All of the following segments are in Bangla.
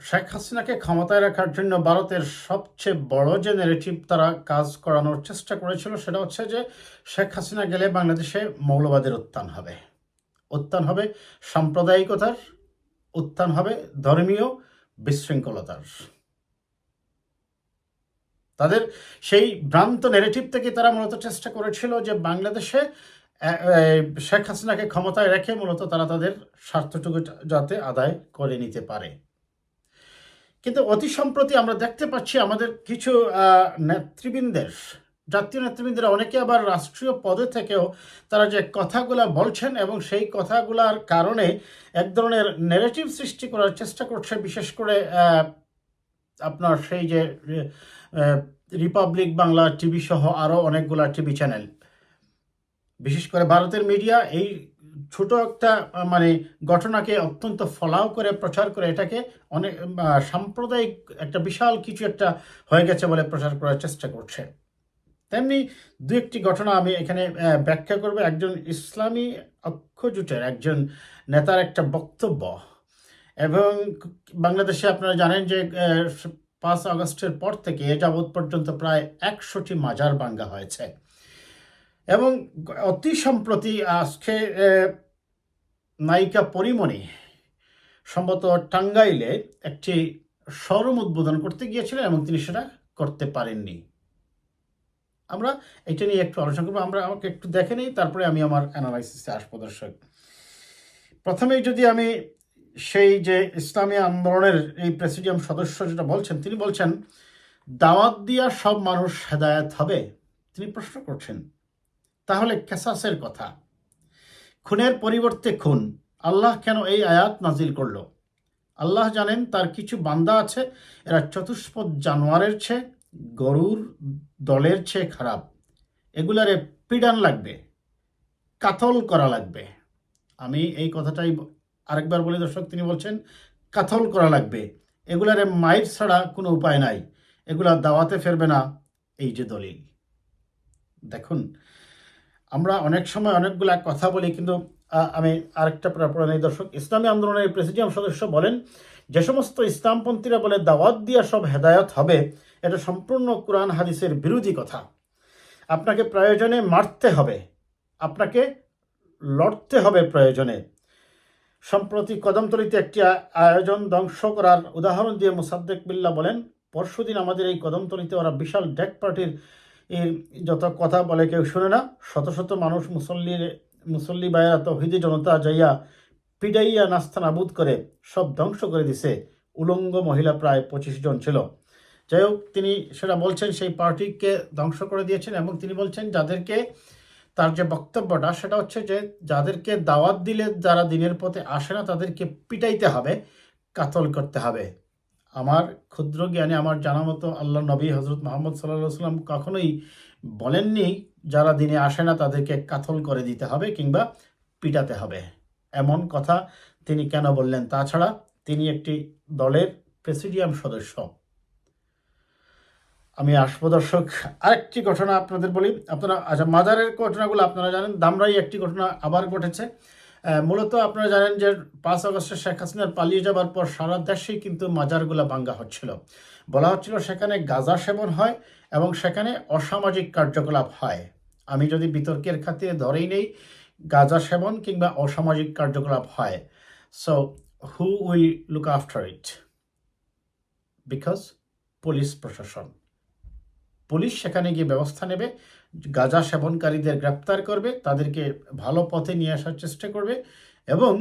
শেখ হাসিনাকে ক্ষমতায় রাখার জন্য ভারতের সবচেয়ে বড় যে নেগেটিভ তারা কাজ করানোর চেষ্টা করেছিল সেটা হচ্ছে যে শেখ হাসিনা গেলে বাংলাদেশে মৌলবাদের উত্থান হবে। উত্থান হবে সাম্প্রদায়িকতার, উত্থান হবে ধর্মীয় বিশৃঙ্খলতার। তাদের সেই ভ্রান্ত নেগেটিভ থেকে তারা মূলত চেষ্টা করেছিল যে বাংলাদেশে শেখ হাসিনাকে ক্ষমতায় রেখে মূলত তারা তাদের স্বার্থটুকু যাতে আদায় করে নিতে পারে। কিন্তু অতি সম্প্রতি আমরা দেখতে পাচ্ছি আমাদের কিছু নেতৃবৃন্দের, জাতীয় নেতৃবৃন্দের, অনেকে আবার রাষ্ট্রীয় পদে থেকেও তারা যে কথাগুলা বলছেন এবং সেই কথাগুলার কারণে এক ধরনের নেগেটিভ সৃষ্টি করার চেষ্টা করছে, বিশেষ করে আপনার সেই যে রিপাবলিক বাংলা টিভি সহ আরও অনেকগুলা টিভি চ্যানেল বিশেষ করে ভারতের মিডিয়া এই ছোট একটা মানে ঘটনাকে অত্যন্ত ফলাও করে, প্রচার করে, এটাকে অনেক সাম্প্রদায়িক একটা বিশাল কিছু একটা হয়ে গেছে বলে প্রচার করার চেষ্টা করছে। তেমনি দু একটি ঘটনা আমি এখানে ব্যাখ্যা করব। একজন ইসলামী অক্ষজোটের একজন নেতার একটা বক্তব্য। এবং বাংলাদেশে আপনারা জানেন যে পাঁচ আগস্টের পর থেকে এ যাবৎ পর্যন্ত প্রায় একশোটি মাজার ভাঙ্গা হয়েছে। এবং অতি সম্প্রতি আজকে নায়িকা পরিমণি সম্ভবত টাঙ্গাইলে একটি শোরুম উদ্বোধন করতে গিয়েছিলেন এবং তিনি সেটা করতে পারেননি। আমরা এটা নিয়ে একটু আলোচনা করব। আমরা আমাকে একটু দেখে নিই, তারপরে আমি আমার অ্যানালাইসিসে আসব দর্শক। প্রথমেই যদি আমি সেই যে ইসলামী আন্দোলনের এই প্রেসিডিয়াম সদস্য যেটা বলছেন, তিনি বলছেন, দাওয়াত দিয়া সব মানুষ হেদায়াত হবে? তিনি প্রশ্ন করছেন। তাহলে কেসাসের কথা। খুনের পরিবর্তে খুন। আল্লাহ কেন এই আয়াত নাজিল করল? আল্লাহ জানেন তার কিছু বান্দা আছে, এরা চতুষ্পদ জানোয়ারের চেয়ে, গরুর দলের চেয়ে খারাপ। এগুলারে পিডান লাগবে, কাতল করা লাগবে। আমি এই কথাটাই আরেকবার বলি দর্শক, তিনি বলছেন, কাতল করা লাগবে। এগুলারে মাইর ছাড়া কোনো উপায় নাই। এগুলা দাওয়াতে ফেরবে না। এই যে দলিল। দেখুন আমরা অনেক সময় অনেকগুলা কথা বলি, কিন্তু আমি আরেকটা পড়ে নেই দর্শক, ইসলামী আন্দোলনের প্রেসিডিয়াম সদস্য বলেন, যে সমস্ত ইসলামপন্থীরা বলে দাওয়াত দিয়া সব হেদায়ত হবে, এটা সম্পূর্ণ কোরআন হাদিসের বিরোধী কথা। আপনাকে প্রয়োজনে মারতে হবে, আপনাকে লড়তে হবে প্রয়োজনে। সম্প্রতি কদমতলিতে একটি আয়োজন ধ্বংস করার উদাহরণ দিয়ে মুসাদ্দেক বিল্লা বলেন, পরশুদিন আমাদের এই কদমতলিতে ওরা বিশাল ডেক পার্টির যত কথা বলে কেউ শুনে না, শত শত মানুষ মুসল্লির মুসল্লি বাইরা তহিদি জনতা যাইয়া পিডাইয়া নাস্তা নাবুদ করে সব ধ্বংস করে দিছে। উলঙ্গ মহিলা প্রায় পঁচিশ জন ছিল। যাই হোক, তিনি সেটা বলছেন, সেই পার্টিকে ধ্বংস করে দিয়েছেন এবং তিনি বলছেন, যাদেরকে তার যে বক্তব্যটা, সেটা হচ্ছে যে যাদেরকে দাওয়াত দিলে যারা দিনের পথে আসে না, তাদেরকে পিটাইতে হবে, কাতল করতে হবে। আমার ক্ষুদ্র জ্ঞানে আমার জানা মতো আল্লাহ নবী হজরত মোহাম্মদ সাল্লাহ সাল্লাম কখনোই বলেননি যারা দিনে আসে না তাদেরকে কাতল করে দিতে হবে কিংবা পিটাতে হবে। এমন কথা তিনি কেন বললেন? তাছাড়া তিনি একটি দলের প্রেসিডিয়াম সদস্য। আমি আসব দর্শক, আরেকটি ঘটনা আপনাদের বলি। আপনারা আচ্ছা মাজারের ঘটনাগুলো আপনারা জানেন, দামরাই একটি ঘটনা আবার ঘটেছে। মূলত আপনারা জানেন যে পাঁচ আগস্টে শেখ হাসিনার পালিয়ে যাবার পর সারা দেশেই কিন্তু মাজারগুলো ভাঙ্গা হচ্ছিল। বলা হচ্ছিল সেখানে গাঁজা সেবন হয় এবং সেখানে অসামাজিক কার্যকলাপ হয়। আমি যদি বিতর্কের খাতিরে ধরেই নেই, গাঁজা সেবন কিংবা অসামাজিক কার্যকলাপ হয়। So who will look after it because police প্রশাসন। পুলিশ সেখানে গিয়ে ব্যবস্থা নেবে, গাঁজা সেবনকারীদের গ্রেপ্তার করবে, তাদেরকে ভালো পথে নিয়ে আসার চেষ্টা করবে এবং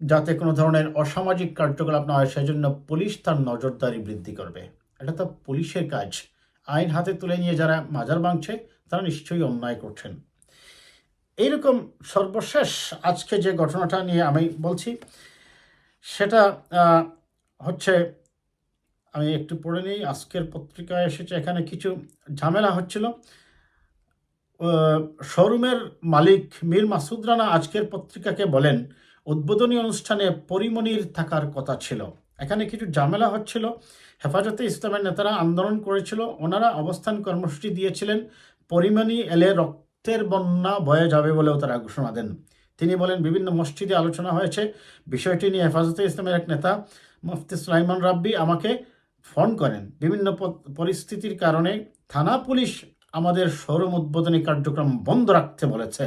যাতে কোনো ধরনের অসামাজিক কার্যকলাপ না হয়, সেজন্য পুলিশ তার নজরদারি বৃদ্ধি করবে। এটা তো পুলিশের কাজ। আইন হাতে তুলে নিয়ে যারা মাজার ভাঙছে, তারা নিশ্চয়ই অন্যায় করছেন। এইরকম সর্বশেষ আজকে যে ঘটনাটা নিয়ে আমি বলছি, সেটা হচ্ছে আমি একটু পড়ে নিই। আজকের পত্রিকায় এসেছে এখানে কিছু ঝামেলা হচ্ছিল। শোরুমের মালিক মীর মাসুদ রানা আজকের পত্রিকাকে বলেন, উদ্বোধনী অনুষ্ঠানে পরিমণির থাকার কথা ছিল। এখানে কিছু ঝামেলা হচ্ছিল। হেফাজতে ইসলামের নেতারা আন্দোলন করেছিল। ওনারা অবস্থান কর্মসূচি দিয়েছিলেন। পরিমণি এলে রক্তের বন্যা বয়ে যাবে বলেও তারা ঘোষণা দেন। তিনি বলেন, বিভিন্ন মসজিদে আলোচনা হয়েছে। বিষয়টি নিয়ে হেফাজতে ইসলামের এক নেতা, মুফতি সুলাইমান রাব্বি, আমাকে ফোন করেন। বিভিন্ন পরিস্থিতির কারণে থানা পুলিশ আমাদের শোরুম উদ্বোধনী কার্যক্রম বন্ধ রাখতে বলেছে।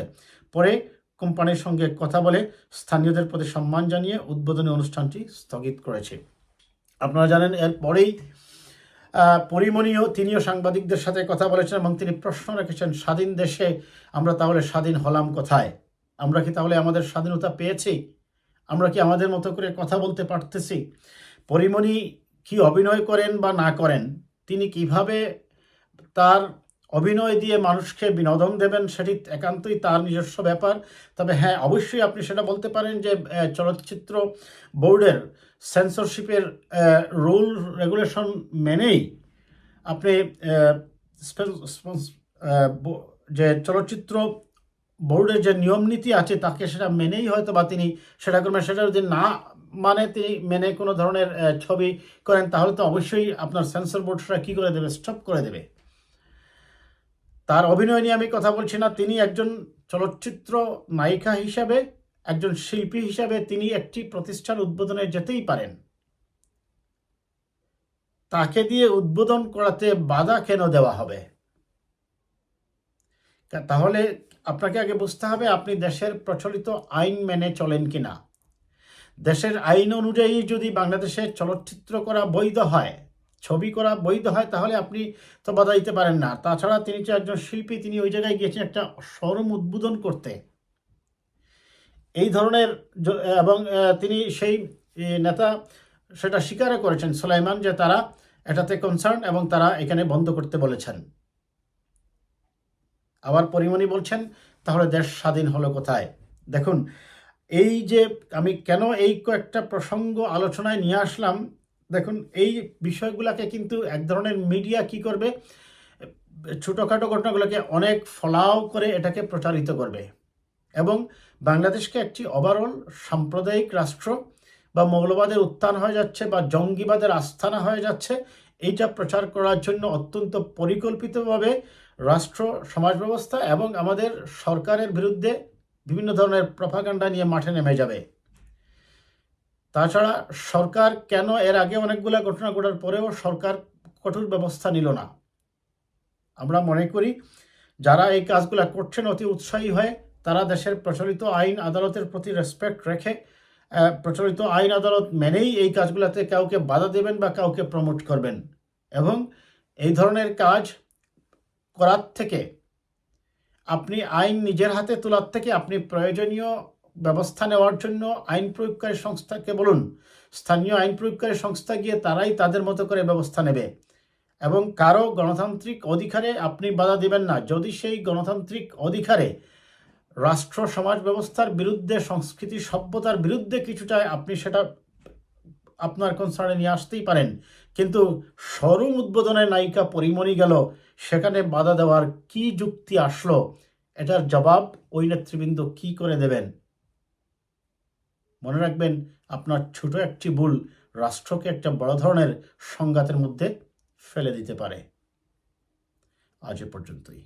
পরে কোম্পানির সঙ্গে কথা বলে স্থানীয়দের প্রতি সম্মান জানিয়ে উদ্বোধনী অনুষ্ঠানটি স্থগিত করেছে। আপনারা জানেন এরপরেই আহ, পরিমণিও তিনিও সাংবাদিকদের সাথে কথা বলেছেন এবং তিনি প্রশ্ন রেখেছেন স্বাধীন দেশে আমরা তাহলে স্বাধীন হলাম কোথায়? আমরা কি তাহলে আমাদের স্বাধীনতা পেয়েছি? আমরা কি আমাদের মতো করে কথা বলতে পারতেছি? পরিমণি কি অভিনয় করেন বা না করেন, তিনি কীভাবে তার অভিনয় দিয়ে মানুষকে বিনোদন দেবেন সেটি একান্তই তার নিজস্ব ব্যাপার। তবে হ্যাঁ অবশ্যই আপনি সেটা বলতে পারেন যে চলচ্চিত্র বোর্ডের সেন্সরশিপের রুল রেগুলেশন মেনেই আপনি যে চলচ্চিত্র বোর্ডের যে নিয়ম নীতি আছে, তাকে সেটা মেনেই হয়তো বা তিনি সেটা করবেন। সেটা যদি না মানে তিনি মেনে কোনো ধরনের ছবি করেন, তাহলে তো অবশ্যই আপনার সেন্সর বোর্ড সেটা কী করে দেবে? স্টপ করে দেবে। তার অভিনয় নিয়ে আমি কথা বলছি না। তিনি একজন চলচ্চিত্র নায়িকা হিসাবে, একজন শিল্পী হিসাবে তিনি একটি প্রতিষ্ঠান উদ্বোধনে যেতেই পারেন। তাকে দিয়ে উদ্বোধন করাতে বাধা কেন দেওয়া হবে? তাহলে আপনাকে আগে বুঝতে হবে আপনি দেশের প্রচলিত আইন মেনে চলেন কি না দেশের আইন অনুযায়ী যদি বাংলাদেশে চলচ্চিত্র করা বৈধ হয়, ছবি করা বৈধ হয়, তাহলে আপনি তো বাধা দিতে পারেন না। তাছাড়া তিনি যে একজন শিল্পী, তিনি ওই জায়গায় গিয়েছেন একটা শোরুম উদ্বোধন করতে। এই ধরনের এবং তিনি সেই নেতা সেটা স্বীকারও করেছেন সুলাইমান যে তারা এটাতে কনসার্ন এবং তারা এখানে বন্ধ করতে বলেছেন। আবার পরিমণি বলছেন, তাহলে দেশ স্বাধীন হলো কোথায়? দেখুন, এই যে আমি কেন এই কয়েকটা প্রসঙ্গ আলোচনায় নিয়ে আসলাম, দেখুন, এই বিষয়গুলোকে কিন্তু এক ধরনের মিডিয়া কি করবে? ছোটোখাটো ঘটনাগুলোকে অনেক ফলাও করে এটাকে প্রচারিত করবে। এবং বাংলাদেশকে একটি ওভারঅল সাম্প্রদায়িক রাষ্ট্র বা মৌলবাদের উত্থান হয়ে যাচ্ছে বা জঙ্গিবাদের আস্থানা হয়ে যাচ্ছে, এইটা প্রচার করার জন্য অত্যন্ত পরিকল্পিতভাবে রাষ্ট্র সমাজ ব্যবস্থা এবং আমাদের সরকারের বিরুদ্ধে বিভিন্ন ধরনের প্রফাকাণ্ডা নিয়ে মাঠে নেমে যাবে। তাছাড়া সরকার কেন এর আগে অনেকগুলো ঘটনা ঘটার পরেও সরকার কঠোর ব্যবস্থা নিল না? আমরা মনে করি, যারা এই কাজগুলো করছেন অতি উৎসাহী হয়ে, তারা দেশের প্রচলিত আইন আদালতের প্রতি রেসপেক্ট রেখে প্রচলিত আইন আদালত মেনেই এই কাজগুলোতে কাউকে বাধা দেবেন বা কাউকে প্রমোট করবেন। এবং এই ধরনের কাজ করার থেকে, আপনি আইন নিজের হাতে তোলার থেকে আপনি প্রয়োজনীয় ব্যবস্থা নেওয়ার জন্য আইন প্রয়োগকারী সংস্থাকে বলুন। স্থানীয় আইন প্রয়োগকারী সংস্থা গিয়ে তারাই তাদের মতো করে ব্যবস্থা নেবে। এবং কারও গণতান্ত্রিক অধিকারে আপনি বাধা দিবেন না। যদি সেই গণতান্ত্রিক অধিকারে রাষ্ট্র, সমাজ ব্যবস্থার বিরুদ্ধে, সংস্কৃতি সভ্যতার বিরুদ্ধে কিছুটা আপনি সেটা আপনার কনসার্নে নিয়ে আসতেই পারেন। কিন্তু শোরুম উদ্বোধনে নায়িকা পরিমণি গেল। সেখানে বাধা দেওয়ার কি যুক্তি আসলো? এটার জবাব ওই নেতৃবৃন্দ কি করে দেবেন? মনে রাখবেন, আপনার ছোট একটি ভুল রাষ্ট্রকে একটা বড় ধরনের সংঘাতের মধ্যে ফেলে দিতে পারে। আজ এ পর্যন্তই।